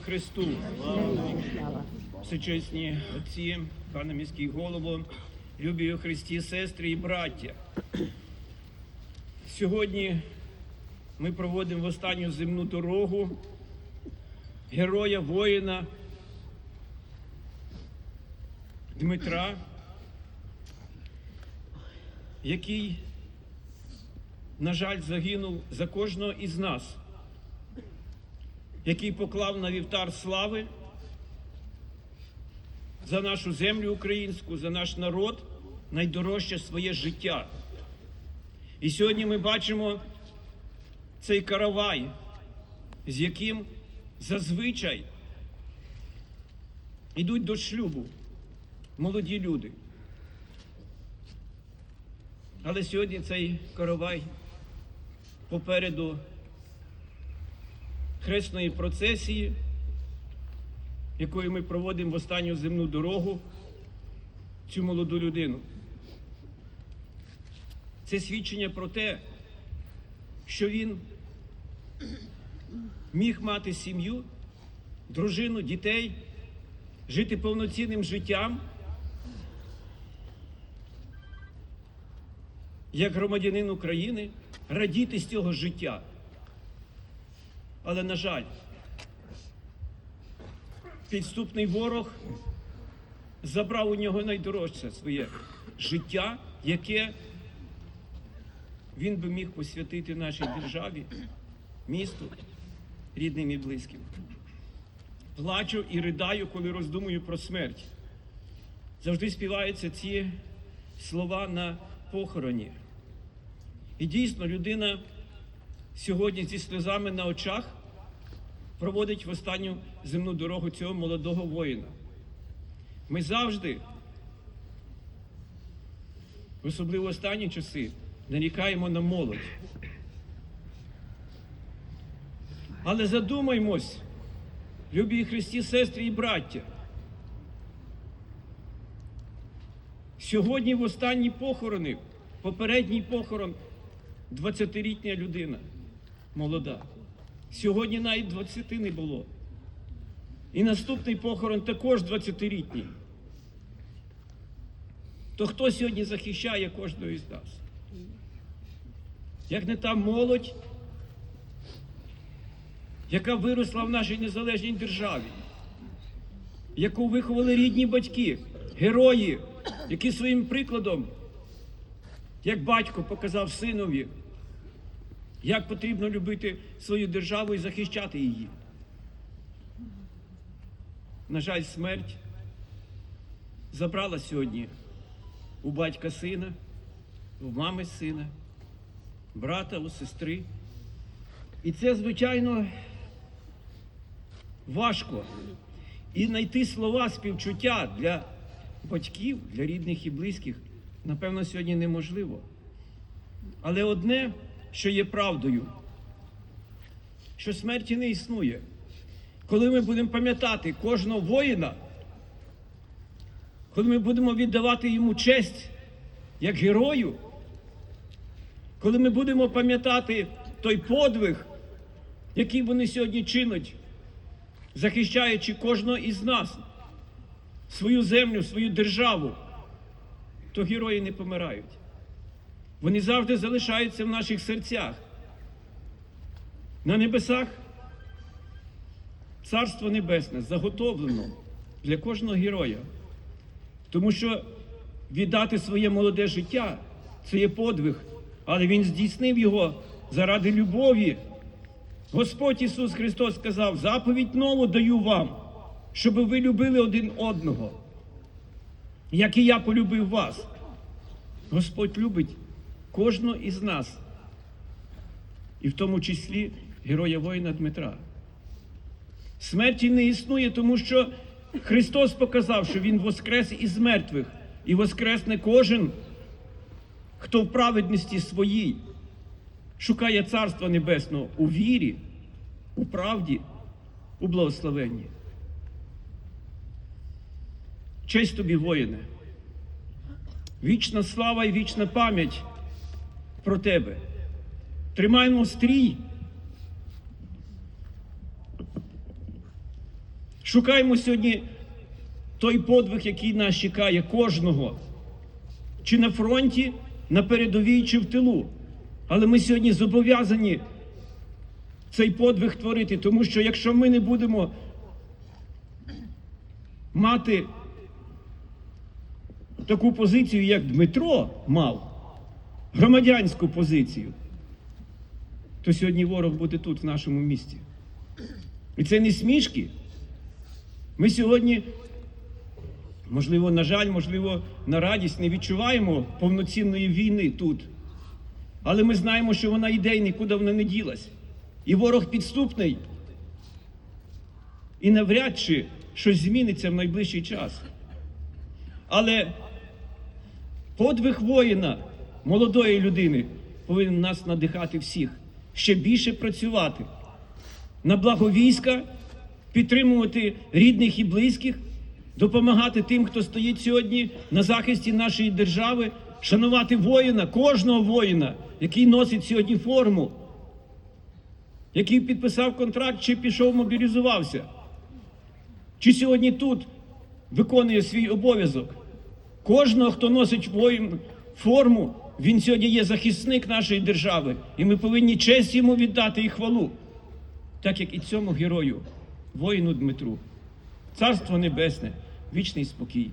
Христу, всечесні отці, пане міський голово, любі у Христі, сестри і браття. Сьогодні ми проводимо в останню земну дорогу героя, воїна Дмитра, який, на жаль, загинув за кожного із нас який поклав на вівтар слави за нашу землю українську, за наш народ найдорожче своє життя. І сьогодні ми бачимо цей каравай, з яким зазвичай йдуть до шлюбу молоді люди. Але сьогодні цей каравай попереду хресної процесії, якою ми проводимо в останню земну дорогу цю молоду людину. Це свідчення про те, що він міг мати сім'ю, дружину, дітей, жити повноцінним життям, як громадянин України, радіти з цього життя. Але, на жаль, підступний ворог забрав у нього найдорожче своє життя, яке він би міг посвятити нашій державі, місту, рідним і близьким. Плачу і ридаю, коли роздумую про смерть. Завжди співаються ці слова на похороні. І дійсно людина сьогодні зі сльозами на очах проводить в останню земну дорогу цього молодого воїна. Ми завжди, особливо останні часи, нарікаємо на молодь. Але задумаймось, любі Христі, сестри і браття. Сьогодні в останні похорони, попередній похорон, 20-літня людина молода. Сьогодні навіть 20 не було. І наступний похорон також 20-літній. То хто сьогодні захищає кожного із нас? Як не та молодь, яка виросла в нашій незалежній державі, яку виховали рідні батьки, герої, які своїм прикладом, як батько показав синові, як потрібно любити свою державу і захищати її. На жаль, смерть забрала сьогодні у батька сина, у мами сина, брата, у сестри. І це, звичайно, важко. І знайти слова співчуття для батьків, для рідних і близьких, напевно, сьогодні неможливо. Але одне що є правдою, що смерті не існує. Коли ми будемо пам'ятати кожного воїна, коли ми будемо віддавати йому честь як герою, коли ми будемо пам'ятати той подвиг, який вони сьогодні чинять, захищаючи кожного із нас, свою землю, свою державу, то герої не помирають. Вони завжди залишаються в наших серцях. На небесах Царство Небесне заготовлено для кожного героя. Тому що віддати своє молоде життя це є подвиг, але Він здійснив його заради любові. Господь Ісус Христос сказав: заповідь нову даю вам, щоб ви любили один одного, як і я полюбив вас. Господь любить кожного із нас, і в тому числі героя воїна Дмитра. Смерті не існує, тому що Христос показав, що Він воскрес із мертвих, і воскресне кожен, хто в праведності своїй шукає Царства Небесного у вірі, у правді, у благословенні. Честь тобі, воїне, вічна слава і вічна пам'ять про тебе. Тримаємо стрій Шукаємо сьогодні той подвиг, який нас чекає кожного, чи на фронті, на передовій, чи в тилу. Але ми сьогодні зобов'язані цей подвиг творити, тому що якщо ми не будемо мати таку позицію, як Дмитро мав, громадянську позицію, то сьогодні ворог буде тут, в нашому місті. І це не смішки. Ми сьогодні, можливо, на жаль, можливо, на радість не відчуваємо повноцінної війни тут. Але ми знаємо, що вона йде і нікуди вона не ділась. І ворог підступний. І навряд чи щось зміниться в найближчий час. Але подвиг воїна, молодої людини, повинен нас надихати всіх, ще більше працювати на благо війська, підтримувати рідних і близьких, допомагати тим, хто стоїть сьогодні на захисті нашої держави, шанувати воїна, кожного воїна, який носить сьогодні форму, який підписав контракт чи пішов мобілізувався, чи сьогодні тут виконує свій обов'язок. Кожного, хто носить воїн форму, він сьогодні є захисник нашої держави, і ми повинні честь йому віддати і хвалу так як і цьому герою, воїну Дмитру. Царство Небесне, вічний спокій.